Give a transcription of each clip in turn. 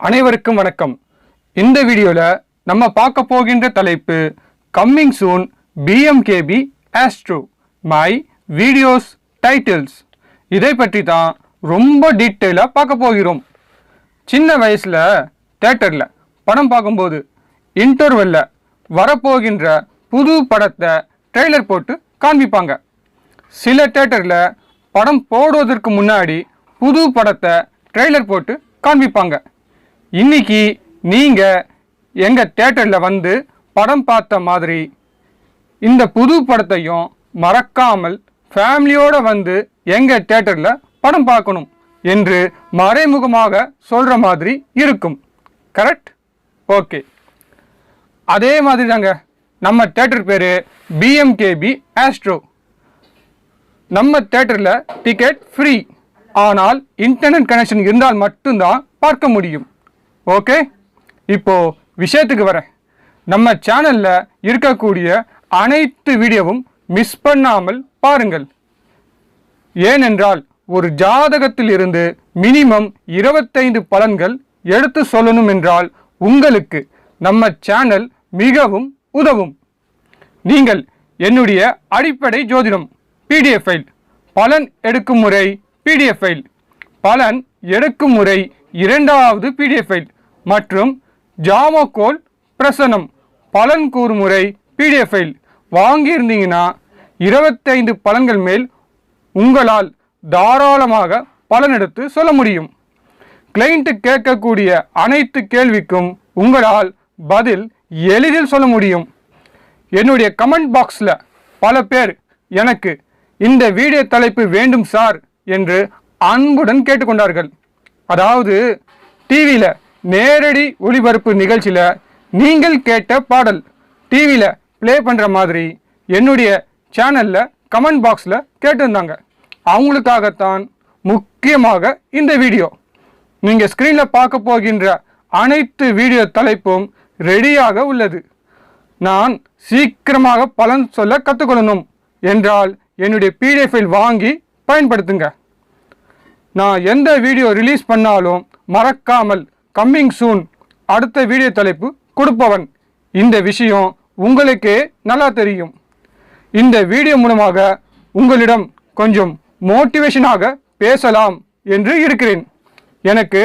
அனைவருக்கும் வணக்கம். இந்த வீடியோவில் நம்ம பார்க்க போகின்ற தலைப்பு coming soon PMKB Astro my videos titles இதை பற்றி தான் ரொம்ப டீட்டெயிலாக பார்க்க போகிறோம். சின்ன வயசில் தேட்டரில் படம் பார்க்கும்போது இன்டர்வெல்ல வரப்போகின்ற புது படத்தை ட்ரெய்லர் போட்டு காண்பிப்பாங்க. சில தேட்டரில் படம் போடுவதற்கு முன்னாடி புது படத்தை ட்ரெய்லர் போட்டு காண்பிப்பாங்க. இன்னைக்கு நீங்கள் எங்கள் தேட்டரில் வந்து படம் பார்த்த மாதிரி இந்த புது படத்தையும் மறக்காமல் ஃபேமிலியோடு வந்து எங்கள் தேட்டரில் படம் பார்க்கணும் என்று மறைமுகமாக சொல்கிற மாதிரி இருக்கும். கரெக்ட் ஓகே அதே மாதிரி தாங்க நம்ம தேட்டர் பேர் பிஎம்கேபி ஆஸ்ட்ரோ நம்ம தேட்டரில் டிக்கெட் ஃப்ரீ ஆனால் இன்டர்நெட் கனெக்ஷன் இருந்தால் மட்டும்தான் பார்க்க முடியும். ஓகே? இப்போது விஷயத்துக்கு வரேன். நம்ம சேனலில் இருக்கக்கூடிய அனைத்து வீடியோவும் மிஸ் பண்ணாமல் பாருங்கள். ஏனென்றால் ஒரு ஜாதகத்தில் இருந்து மினிமம் இருபத்தைந்து பலன்கள் எடுத்து சொல்லணும் என்றால் உங்களுக்கு நம்ம சேனல் மிகவும் உதவும். நீங்கள் என்னுடைய அடிப்படை ஜோதிடம் பிடிஎஃப் ஃபைல் பலன் எடுக்கும் முறை பிடிஎஃப் ஃபைல் பலன் எடுக்கும் முறை இரண்டாவது பிடிஎஃப் ஃபைல் மற்றும் ஜாமோகோல் பிரசனம். பலன் கூறுமுறை பிடிஎஃப் ஃபைல் வாங்கியிருந்தீங்கன்னா இருபத்தைந்து பலன்கள் மேல் உங்களால் தாராளமாக பலன் எடுத்து சொல்ல முடியும். கிளைண்ட்டு கேட்கக்கூடிய அனைத்து கேள்விக்கும் உங்களால் பதில் எளிதில் சொல்ல முடியும். என்னுடைய கமெண்ட் பாக்ஸில் பல பேர் எனக்கு இந்த வீடியோ தலைப்பு வேண்டும் சார் என்று அன்புடன் கேட்டுக்கொண்டார்கள். அதாவது டிவியில் நேரடி ஒளிபரப்பு நிகழ்ச்சியில் நீங்கள் கேட்ட பாடல் டிவியில் ப்ளே பண்ணுற மாதிரி என்னுடைய சேனலில் கமெண்ட் பாக்ஸில் கேட்டிருந்தாங்க. அவங்களுக்காகத்தான் முக்கியமாக இந்த வீடியோ நீங்கள் ஸ்க்ரீனில் பார்க்க போகின்ற அனைத்து வீடியோ தலைப்பும் ரெடியாக உள்ளது. நான் சீக்கிரமாக பலன் சொல்ல கற்றுக்கொள்ளணும் என்றால் என்னுடைய பிடிஎஃப் ஃபைல் வாங்கி பயன்படுத்துங்க. நான் எந்த வீடியோ ரிலீஸ் பண்ணாலும் மறக்காமல் கம்மிங் சூன் அடுத்த வீடியோ தலைப்பு கொடுப்பவன். இந்த விஷயம் உங்களுக்கே நல்லா தெரியும். இந்த வீடியோ மூலமாக உங்களிடம் கொஞ்சம் மோட்டிவேஷனாக பேசலாம் என்று இருக்கிறேன். எனக்கு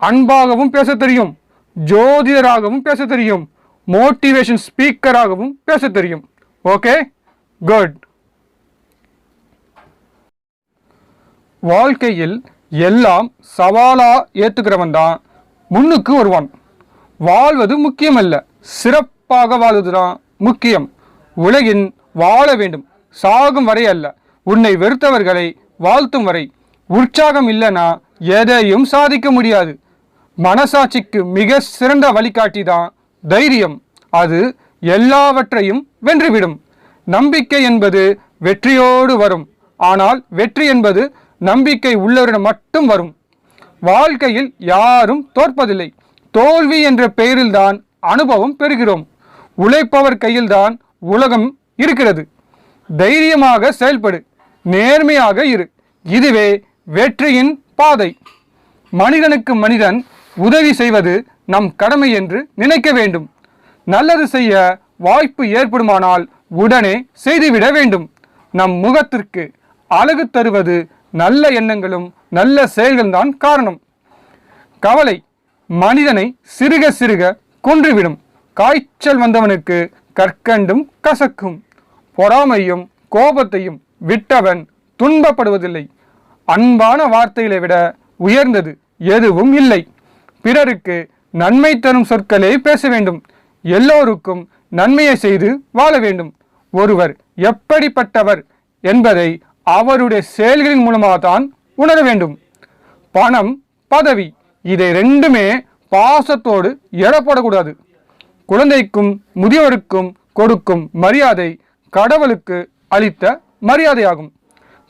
அன்பாகவும் பேச தெரியும் ஜோதிடராகவும் பேச தெரியும் மோட்டிவேஷன் ஸ்பீக்கராகவும் பேச தெரியும். ஓகே? குட் வாழ்க்கையில் எல்லாம் சவாலாக ஏற்றுக்கிறவன் தான். முன்னுக்கு வருவான். வாழ்வது முக்கியமல்ல. சிறப்பாக வாழ்வதுதான் முக்கியம். உலகின் வாழ வேண்டும். சாகும் வரை அல்ல. உன்னை வெறுத்தவர்களை வாழ்த்தும் வரை. உற்சாகம் இல்லைனா எதையும் சாதிக்க முடியாது. மனசாட்சிக்கு மிக சிறந்த வழிகாட்டி தான் தைரியம். அது எல்லாவற்றையும் வென்றுவிடும். நம்பிக்கை என்பது வெற்றியோடு வரும். ஆனால் வெற்றி என்பது நம்பிக்கை உள்ளவரிடம் மட்டும் வரும். வாழ்க்கையில் யாரும் தோற்பதில்லை. தோல்வி என்ற பெயரில்தான் அனுபவம் பெறுகிறோம். உழைப்பவர் கையில்தான் உலகம் இருக்கிறது. தைரியமாக செயல்படு. நேர்மையாக இரு. இதுவே வெற்றியின் பாதை. மனிதனுக்கு மனிதன் உதவி செய்வது நம் கடமை என்று நினைக்க வேண்டும். நல்லது செய்ய வாய்ப்பு ஏற்படுமானால் உடனே செய்துவிட வேண்டும். நம் முகத்திற்கு அழகு தருவது நல்ல எண்ணங்களும் நல்ல செயல்கள்தான் காரணம். கவலை மனிதனை சிறுக சிறுக கொன்றுவிடும். காய்ச்சல் வந்தவனுக்கு கற்கண்டும் கசக்கும். பொறாமையும் கோபத்தையும் விட்டவன் துன்பப்படுவதில்லை. அன்பான வார்த்தைகளை விட உயர்ந்தது எதுவும் இல்லை. பிறருக்கு நன்மை தரும் சொற்களே பேச வேண்டும். எல்லோருக்கும் நன்மையை செய்து வாழ வேண்டும். ஒருவர் எப்படிப்பட்டவர் என்பதை அவருடைய செயல்களின் மூலமாக தான் உணர வேண்டும். பணம் பதவி இதை ரெண்டுமே பாசத்தோடு எழப்படக்கூடாது. குழந்தைக்கும் முதியவருக்கும் கொடுக்கும் மரியாதை கடவுளுக்கு அளித்த மரியாதையாகும்.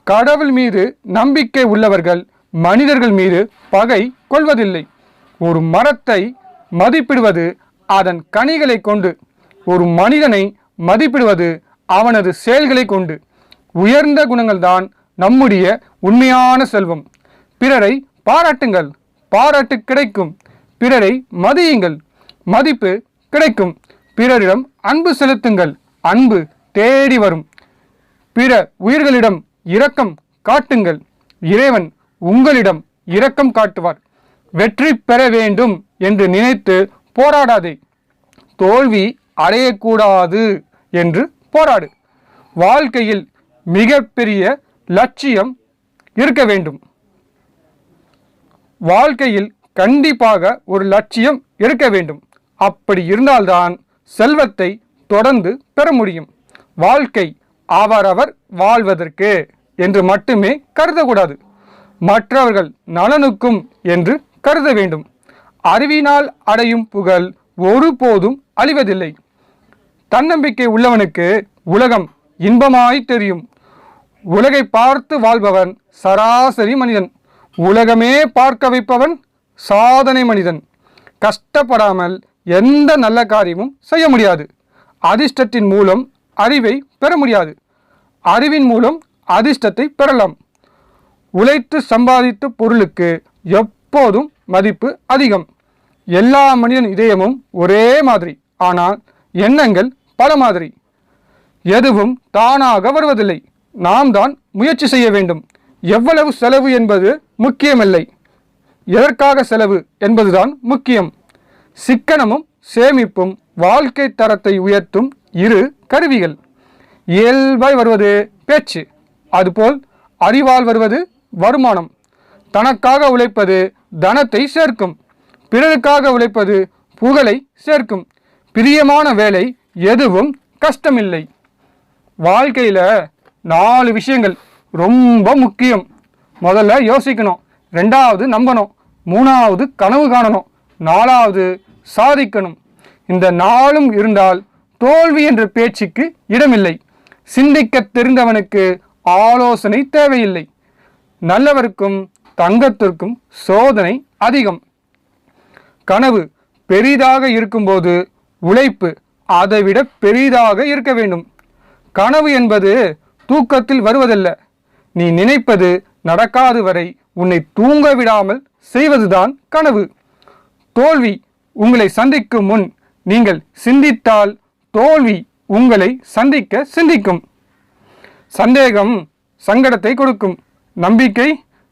கடவுள் மீது நம்பிக்கை உள்ளவர்கள் மனிதர்கள் மீது பகை கொள்வதில்லை. ஒரு மரத்தை மதிப்பிடுவது அதன் கனிகளை கொண்டு ஒரு மனிதனை மதிப்பிடுவது அவனது செயல்களை கொண்டு. உயர்ந்த குணங்கள்தான் நம்முடைய உண்மையான செல்வம். பிறரை பாராட்டுங்கள் பாராட்டு கிடைக்கும். பிறரை மதியுங்கள் மதிப்பு கிடைக்கும். பிறரிடம் அன்பு செலுத்துங்கள் அன்பு தேடி வரும். பிற உயிர்களிடம் இரக்கம் காட்டுங்கள் இறைவன் உங்களிடம் இரக்கம் காட்டுவார். வெற்றி பெற வேண்டும் என்று நினைத்து போராடாதே. தோல்வி அடையக்கூடாது என்று போராடு. வாழ்க்கையில் மிகப்பெரிய லட்சியம் இருக்க வேண்டும். வாழ்க்கையில் கண்டிப்பாக ஒரு லட்சியம் இருக்க வேண்டும். அப்படி இருந்தால்தான் செல்வத்தை தொடர்ந்து பெற முடியும். வாழ்க்கை அவரவர் வாழ்வதற்கு என்று மட்டுமே கருதக்கூடாது. மற்றவர்கள் நலனுக்கும் என்று கருத வேண்டும். அறிவினால் அடையும் புகழ் ஒருபோதும் அழிவதில்லை. தன்னம்பிக்கை உள்ளவனுக்கு உலகம் இன்பமாய் தெரியும். உலகை பார்த்து வாழ்பவன் சராசரி மனிதன். உலகமே பார்க்க வைப்பவன் சாதனை மனிதன். கஷ்டப்படாமல் எந்த நல்ல காரியமும் செய்ய முடியாது. அதிர்ஷ்டத்தின் மூலம் அறிவை பெற முடியாது. அறிவின் மூலம் அதிர்ஷ்டத்தை பெறலாம். உழைத்து சம்பாதித்த பொருளுக்கு எப்போதும் மதிப்பு அதிகம். எல்லா மனிதன் இதயமும் ஒரே மாதிரி ஆனால் எண்ணங்கள் பல மாதிரி. எதுவும் தானாக வருவதில்லை. நாம் தான் முயற்சி செய்ய வேண்டும். எவ்வளவு செலவு என்பது முக்கியமில்லை. எதற்காக செலவு என்பதுதான் முக்கியம். சிக்கனமும் சேமிப்பும் வாழ்க்கை தரத்தை உயர்த்தும் இரு கருவிகள். இயல்பாய் வருவது பேச்சு அதுபோல் அறிவால் வருவது வருமானம். தனக்காக உழைப்பது தனத்தை சேர்க்கும். பிறருக்காக உழைப்பது புகழை சேர்க்கும். பிரியமான வேலை எதுவும் கஷ்டமில்லை. வாழ்க்கையில் நாலு விஷயங்கள் ரொம்ப முக்கியம். முதல்ல யோசிக்கணும். ரெண்டாவது நம்பணும். மூணாவது கனவு காணணும். நாலாவது சாதிக்கணும். இந்த நாளும் இருந்தால் தோல்வி என்ற பேச்சுக்கு இடமில்லை. சிந்திக்க தெரிந்தவனுக்கு ஆலோசனை தேவையில்லை. நல்லவருக்கும் தங்கத்திற்கும் சோதனை அதிகம். கனவு பெரிதாக இருக்கும்போது உழைப்பு அதைவிட பெரிதாக இருக்க வேண்டும். கனவு என்பது தூக்கத்தில் வருவதல்ல. நீ நினைப்பது நடக்காது வரை உன்னை தூங்க விடாமல் செய்வதுதான் கனவு. தோல்வி உங்களை சந்திக்கும் முன் நீங்கள் சிந்தித்தால் தோல்வி உங்களை சந்திக்க சிந்திக்கும். சந்தேகம் சங்கடத்தை கொடுக்கும். நம்பிக்கை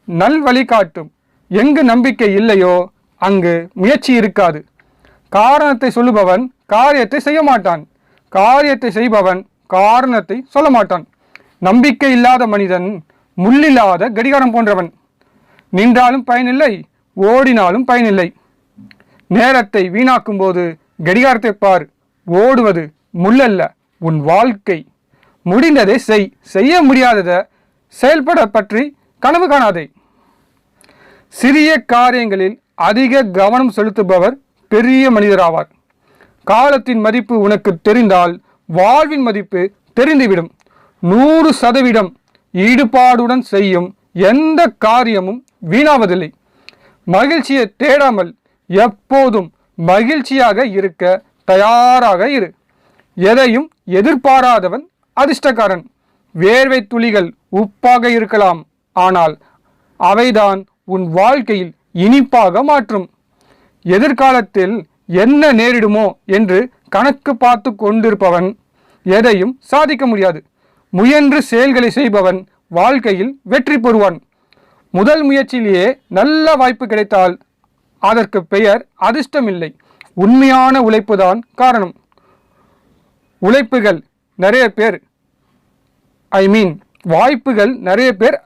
நல் வழிகாட்டும் எங்கு நம்பிக்கை இல்லையோ அங்கு முயற்சி இருக்காது. காரணத்தை சொல்லுபவன் காரியத்தை செய்ய மாட்டான். காரியத்தை செய்பவன் காரணத்தை சொல்ல மாட்டான். நம்பிக்கை இல்லாத மனிதன் முள்ளில்லாத கடிகாரம் போன்றவன். நின்றாலும் பயனில்லை ஓடினாலும் பயனில்லை. நேரத்தை வீணாக்கும் போது கடிகாரத்தை பார் ஓடுவது முள்ளல்ல உன் வாழ்க்கை. முடிந்ததை செய் செய்ய முடியாததை செயல்பட பற்றி கனவு காணாதே. சிறிய காரியங்களில் அதிக கவனம் செலுத்துபவர் பெரிய மனிதராவார். காலத்தின் மதிப்பு உனக்கு தெரிந்தால் வாழ்வின் மதிப்பு தெரிந்துவிடும். நூறு சதவீதம் ஈடுபாடுடன் செய்யும் எந்த காரியமும் வீணாவதில்லை. மகிழ்ச்சியை தேடாமல் எப்போதும் மகிழ்ச்சியாக இருக்க தயாராக இரு. எதையும் எதிர்பாராதவன் அதிர்ஷ்டக்காரன். வேர்வை துளிகள் உப்பாக இருக்கலாம் ஆனால் அவைதான் உன் வாழ்க்கையில் இனிப்பாக மாற்றும். எதிர்காலத்தில் என்ன நேரிடுமோ என்று கணக்கு பார்த்து கொண்டிருப்பவன் எதையும் சாதிக்க முடியாது. முயன்று செயல்களை செய்பவன் வாழ்க்கையில் வெற்றி பெறுவான். முதல் முயற்சியிலேயே நல்ல வாய்ப்பு கிடைத்தால் அதற்கு பெயர் அதிர்ஷ்டமில்லை. உண்மையான உழைப்புதான் காரணம். உழைப்புகள் நிறைய பேர் ஐ மீன் வாய்ப்புகள் நிறைய பேர்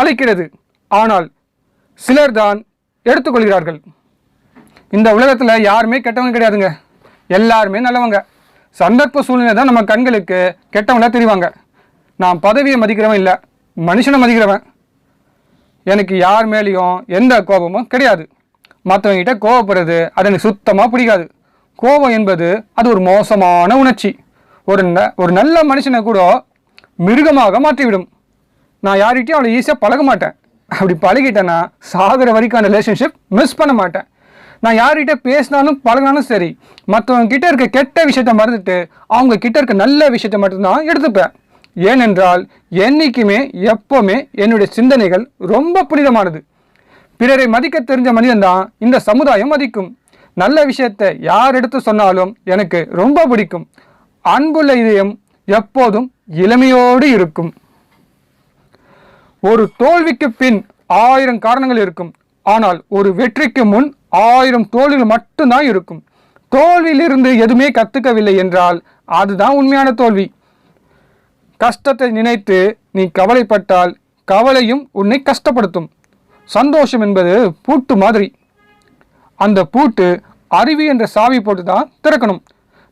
அழைக்கிறது. ஆனால் சிலர் தான் எடுத்துக்கொள்கிறார்கள். இந்த உலகத்தில் யாருமே கெட்டவங்க கிடையாதுங்க. எல்லாருமே நல்லவங்க. சந்தர்ப்ப சூழ்நிலை தான் நம்ம கண்களுக்கு கெட்டவங்களாக தெரிவாங்க. நான் பதவியை மதிக்கிறவன் இல்லை. மனுஷனை மதிக்கிறவன். எனக்கு யார் மேலேயும் எந்த கோபமும் கிடையாது. மற்றவங்கிட்ட கோபப்படுறது அது எனக்கு சுத்தமாக பிடிக்காது. கோபம் என்பது அது ஒரு மோசமான உணர்ச்சி. ஒரு ந ஒரு நல்ல மனுஷனை கூட மிருகமாக மாற்றிவிடும். நான் யார்கிட்டையும் அவ்வளோ ஈஸியாக பழக மாட்டேன். அப்படி பழகிட்டேன்னா சாகிற வரைக்கும் அந்த ரிலேஷன்ஷிப் மிஸ் பண்ண மாட்டேன். நான் யார்கிட்ட பேசினாலும் பழகினாலும் சரி மற்றவங்க கிட்ட இருக்க கெட்ட விஷயத்த மறந்துட்டு அவங்க கிட்ட இருக்க நல்ல விஷயத்த மட்டும்தான் எடுத்துப்பேன். ஏனென்றால் என்னைக்குமே எப்போவுமே என்னுடைய சிந்தனைகள் ரொம்ப புனிதமானது. பிறரை மதிக்க தெரிஞ்ச மனிதன் தான் இந்த சமுதாயம் மதிக்கும். நல்ல விஷயத்தை யார் எடுத்து சொன்னாலும் எனக்கு ரொம்ப பிடிக்கும். அன்புள்ள இதயம் எப்போதும் இளமையோடு இருக்கும். ஒரு தோல்விக்கு பின் ஆயிரம் காரணங்கள் இருக்கும். ஆனால் ஒரு வெற்றிக்கு முன் ஆயிரம் தோல்விகள் மட்டும்தான் இருக்கும். தோல்வியிலிருந்து எதுவுமே கற்றுக்கவில்லை என்றால் அதுதான் உண்மையான தோல்வி. கஷ்டத்தை நினைத்து நீ கவலைப்பட்டால் கவலையும் உன்னை கஷ்டப்படுத்தும். சந்தோஷம் என்பது பூட்டு மாதிரி. அந்த பூட்டு அருவி என்ற சாவி போட்டு தான் திறக்கணும்.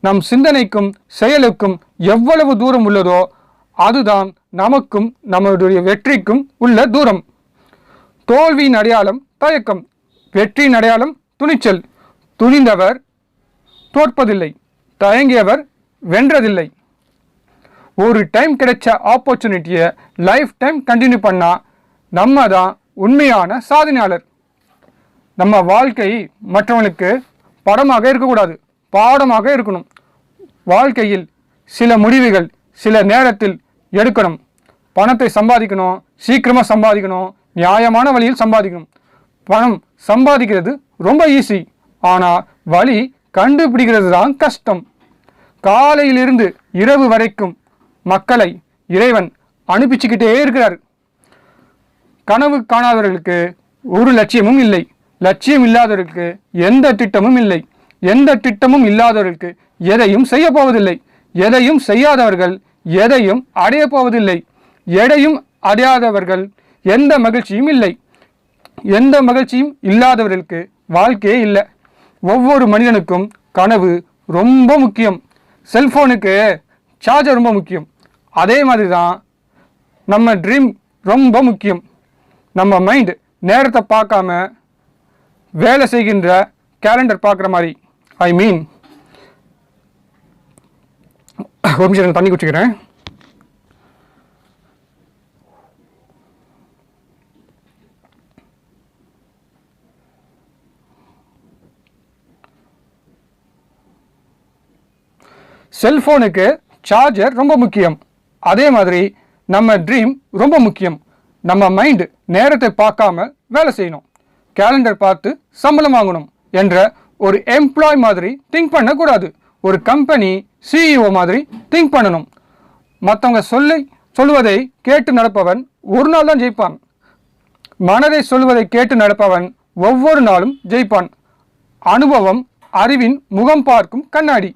நம் சிந்தனைக்கும் செயலுக்கும் எவ்வளவு தூரம் உள்ளதோ அதுதான் நமக்கும் நம்மளுடைய வெற்றிக்கும் உள்ள தூரம். தோல்வியின் அடையாளம் தயக்கம். வெற்றியின் அடையாளம் துணிச்சல். துணிந்தவர் தோற்பதில்லை. தயங்கியவர் வென்றதில்லை. ஒரு டைம் கிடைச்ச ஆப்பர்ச்சுனிட்டியை லைஃப் டைம் கண்டினியூ பண்ணால் நம்ம தான் உண்மையான சாதனையாளர். நம்ம வாழ்க்கை மற்றவங்களுக்கு படமாக இருக்கக்கூடாது பாடமாக இருக்கணும். வாழ்க்கையில் சில முடிவுகள் சில நேரத்தில் எடுக்கணும். பணத்தை சம்பாதிக்கணும் சீக்கிரமாக சம்பாதிக்கணும் நியாயமான வழியில் சம்பாதிக்கணும். பணம் சம்பாதிக்கிறது ரொம்ப ஈஸி ஆனால் வழி கண்டுபிடிக்கிறது தான் கஷ்டம். காலையிலிருந்து இரவு வரைக்கும் மக்களை இறைவன் அனுப்பிச்சுக்கிட்டே இருக்கிறார். கனவு காணாதவர்களுக்கு ஒரு லட்சியமும் இல்லை. லட்சியம் இல்லாதவர்களுக்கு எந்த திட்டமும் இல்லை. எந்த திட்டமும் இல்லாதவர்களுக்கு எதையும் செய்ய போவதில்லை. எதையும் செய்யாதவர்கள் எதையும் அடைய போவதில்லை. எதையும் அடையாதவர்கள் எந்த மகிழ்ச்சியும் இல்லை. எந்த மகிழ்ச்சியும் இல்லாதவர்களுக்கு வாழ்க்கையே இல்லை. ஒவ்வொரு மனிதனுக்கும் கனவு ரொம்ப முக்கியம். செல்ஃபோனுக்கு சார்ஜர் ரொம்ப முக்கியம். அதே மாதிரி தான் நம்ம ட்ரீம் ரொம்ப முக்கியம். நம்ம மைண்ட் நேரத்தை பார்க்காம வேலை செய்கின்ற கேலண்டர் பார்க்குற மாதிரி. ஐ மீன் ஒரு நிமிஷம் தண்ணி குடிச்சுக்கிறேன். செல்போனுக்கு சார்ஜர் ரொம்ப முக்கியம். அதே மாதிரி நம்ம ட்ரீம் ரொம்ப முக்கியம். நம்ம மைண்டு நேரத்தை பார்க்காம வேலை செய்யணும். கேலண்டர் பார்த்து சம்பளம் வாங்கணும் என்ற ஒரு எம்ப்ளாய் மாதிரி திங்க் பண்ணக்கூடாது. ஒரு கம்பெனி சிஇஓ மாதிரி திங்க் பண்ணணும். மற்றவங்க சொல்லி சொல்லுவதை கேட்டு நடப்பவன் ஒரு நாள் தான் ஜெயிப்பான். மனதை சொல்வதை கேட்டு நடப்பவன் ஒவ்வொரு நாளும் ஜெயிப்பான். அனுபவம் அறிவின் முகம் பார்க்கும் கண்ணாடி.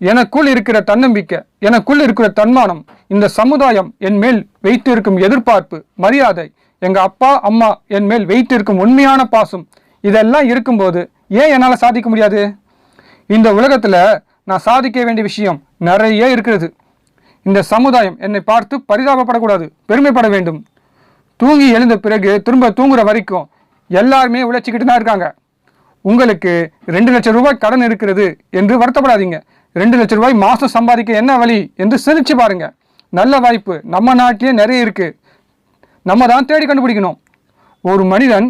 எனக்குள் இருக்கிற தன்னம்பிக்கை எனக்குள் இருக்கிற தன்மானம் இந்த சமுதாயம் என் மேல் வைத்திருக்கும் எதிர்பார்ப்பு மரியாதை எங்க அப்பா அம்மா என் மேல் வைத்திருக்கும் உண்மையான பாசம் இதெல்லாம் இருக்கும்போது ஏன் என்னால் சாதிக்க முடியாது? இந்த உலகத்தில் நான் சாதிக்க வேண்டிய விஷயம் நிறைய இருக்கிறது. இந்த சமுதாயம் என்னை பார்த்து பரிதாபப்படக்கூடாது பெருமைப்பட வேண்டும். தூங்கி எழுந்த பிறகு திரும்ப தூங்குற வரைக்கும் எல்லாருமே உழைச்சிக்கிட்டு தான் இருக்காங்க. உங்களுக்கு ரெண்டு லட்சம் ரூபாய் கடன் இருக்கிறது என்று வருத்தப்படாதீங்க. ரெண்டு லட்சம் ரூபாய் மாதம் சம்பாதிக்க என்ன வழி என்று சிரித்து பாருங்கள் நல்ல வாய்ப்பு. நம்ம நாட்டிலே நிறைய இருக்குது நம்ம தான் தேடி கண்டுபிடிக்கணும். ஒரு மனிதன்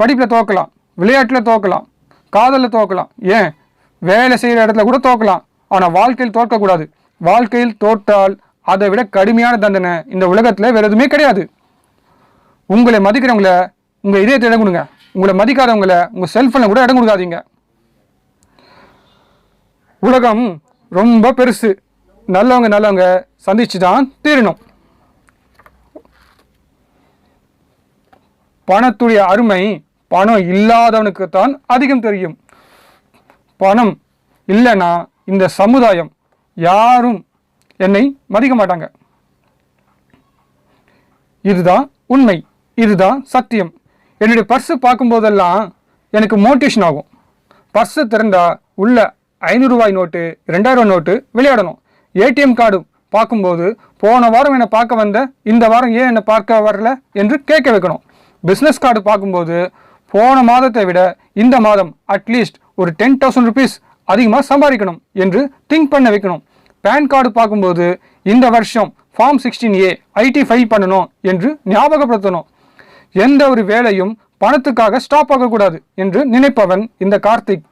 படிப்பில் தோக்கலாம் விளையாட்டில் தோக்கலாம் காதலில் தோக்கலாம் ஏன்? வேலை செய்கிற இடத்துல கூட தோக்கலாம் ஆனால் வாழ்க்கையில் தோற்கக்கூடாது வாழ்க்கையில் தோற்றால் அதை விட கடுமையான தண்டனை இந்த உலகத்தில் வேறு எதுவுமே கிடையாது. உங்களை மதிக்கிறவங்கள உங்கள் இதயத்தை இடம் கொடுங்க. உங்களை மதிக்காதவங்கள உங்கள் செல்ஃபோனில் கூட இடம் கொடுக்காதீங்க. உலகம் ரொம்ப பெருசு. நல்லவங்க நல்லவங்க சந்திச்சு தான் தீரணும். பணத்துடைய அருமை பணம் இல்லாதவனுக்கு தான் அதிகம் தெரியும். பணம் இல்லைன்னா இந்த சமுதாயம் யாரும் என்னை மதிக்க மாட்டாங்க. இதுதான் உண்மை. இதுதான் சத்தியம். என்னுடைய பர்ஸு பார்க்கும்போதெல்லாம் எனக்கு மோட்டிவேஷன் ஆகும். பர்ஸு திறந்தால் உள்ள ஐநூறு ரூபாய் நோட்டு ரெண்டாயிரம் நோட்டு விளையாடணும். ஏடிஎம் கார்டு பார்க்கும்போது போன வாரம் என்னை பார்க்க வந்த இந்த வாரம் ஏன் என்னை பார்க்க வரல என்று கேட்க வைக்கணும். பிஸ்னஸ் கார்டு பார்க்கும்போது போன மாதத்தை விட இந்த மாதம் அட்லீஸ்ட் ஒரு டென் தௌசண்ட் ருபீஸ் அதிகமாக சம்பாதிக்கணும் என்று திங்க் பண்ண வைக்கணும். பேன் கார்டு பார்க்கும்போது இந்த வருஷம் form sixteen A IT file பண்ணணும் என்று ஞாபகப்படுத்தணும். எந்த ஒரு வேலையும் பணத்துக்காக ஸ்டாப் ஆகக்கூடாது என்று நினைப்பவன் இந்த கார்த்திக்.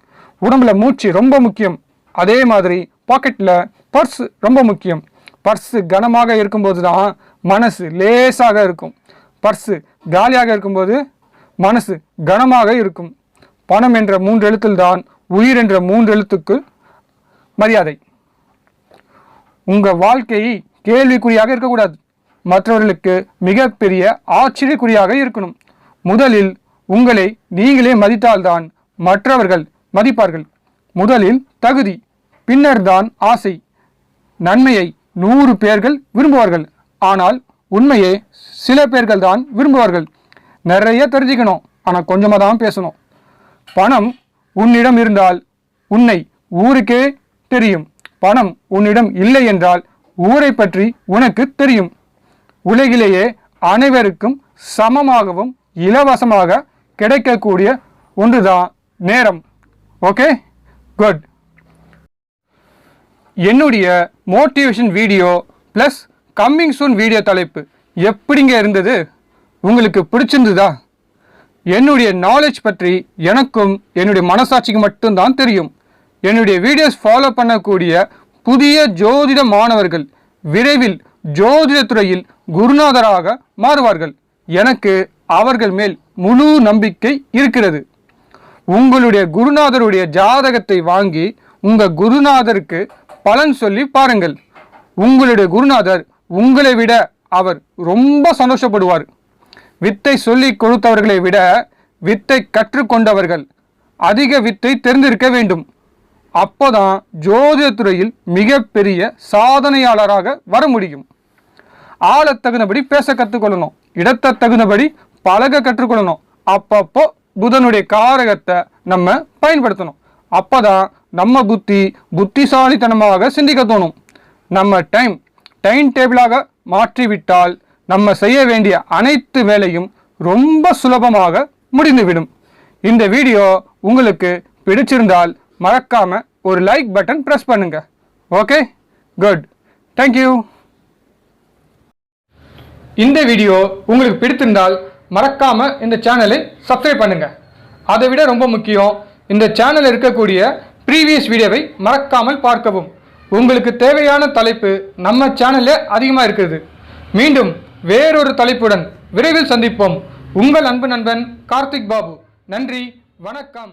உடம்புல மூச்சு ரொம்ப முக்கியம். அதே மாதிரி பாக்கெட்டில் பர்ஸ் ரொம்ப முக்கியம். பர்ஸு கனமாக இருக்கும்போது தான் மனசு லேசாக இருக்கும். பர்ஸு காலியாக இருக்கும்போது மனசு கனமாக இருக்கும். பணம் என்ற மூன்று எழுத்தில்தான் உயிர் என்ற மூன்று எழுத்துக்கு மரியாதை. உங்கள் வாழ்க்கையை கேள்விக்குறியாக இருக்கக்கூடாது. மற்றவர்களுக்கு மிகப்பெரிய ஆச்சரியக்குறியாக இருக்கணும். முதலில் உங்களை நீங்களே மதித்தால்தான் மற்றவர்கள் மதிப்பார்கள். முதலில் தகுதி பின்னர்தான் ஆசை. நன்மையை நூறு பேர்கள் விரும்புவார்கள். ஆனால் உண்மையை சில பேர்கள் தான் விரும்புவார்கள். நிறைய தெரிஞ்சுக்கணும். ஆனால் கொஞ்சமாக தான் பேசணும். பணம் உன்னிடம் இருந்தால் உன்னை ஊருக்கே தெரியும். பணம் உன்னிடம் இல்லை என்றால் ஊரை பற்றி உனக்கு தெரியும். உலகிலேயே அனைவருக்கும் சமமாகவும் இலவசமாக கிடைக்கக்கூடிய ஒன்றுதான் நேரம். ஓகே குட் என்னுடைய motivation video plus coming soon video தலைப்பு எப்படிங்க இருந்தது? உங்களுக்கு பிடிச்சிருந்ததா? என்னுடைய நாலேஜ் பற்றி எனக்கும் என்னுடைய மனசாட்சிக்கு மட்டும்தான் தெரியும். என்னுடைய வீடியோஸ் ஃபாலோ பண்ணக்கூடிய புதிய ஜோதிட மாணவர்கள் விரைவில் ஜோதிட துறையில் குருநாதராக மாறுவார்கள். எனக்கு அவர்கள் மேல் முழு நம்பிக்கை இருக்கிறது. உங்களுடைய குருநாதருடைய ஜாதகத்தை வாங்கி உங்கள் குருநாதருக்கு பலன் சொல்லி பாருங்கள். உங்களுடைய குருநாதர் உங்களை விட அவர் ரொம்ப சந்தோஷப்படுவார். வித்தை சொல்லி கொடுத்தவர்களை விட வித்தை கற்றுக்கொண்டவர்கள் அதிக வித்தை தெரிந்திருக்க வேண்டும். அப்போதான் ஜோதிடத் துறையில் மிகப்பெரிய சாதனையாளராக வர முடியும். ஆளத் தகுந்தபடி பேச கற்றுக்கொள்ளணும். இடத்தை தகுந்தபடி பழக கற்றுக்கொள்ளணும். அப்பப்போ புதனுடைய காரகத்தை நம்ம பயன்படுத்தணும். அப்பதான் நம்ம புத்தி புத்திசாலித்தனமாக சிந்திக்க தோணும். நம்ம டைம் டைம் டேபிளாக மாற்றிவிட்டால் நம்ம செய்ய வேண்டிய அனைத்து வேலையும் ரொம்ப சுலபமாக முடிந்துவிடும். இந்த வீடியோ உங்களுக்கு பிடிச்சிருந்தால் மறக்காம ஒரு லைக் பட்டன் ப்ரெஸ் பண்ணுங்க. ஓகே குட் தேங்க்யூ இந்த வீடியோ உங்களுக்கு பிடித்திருந்தால் மறக்காமல் இந்த சேனலை சப்ஸ்கிரைப் பண்ணுங்கள் அதை விட ரொம்ப முக்கியம் இந்த சேனலில் இருக்கக்கூடிய ப்ரீவியஸ் வீடியோவை மறக்காமல் பார்க்கவும். உங்களுக்கு தேவையான தலைப்பு நம்ம சேனலில் அதிகமாக இருக்குது மீண்டும் வேறொரு தலைப்புடன் விரைவில் சந்திப்போம். உங்கள் அன்பு நண்பன் கார்த்திக் பாபு. நன்றி வணக்கம்.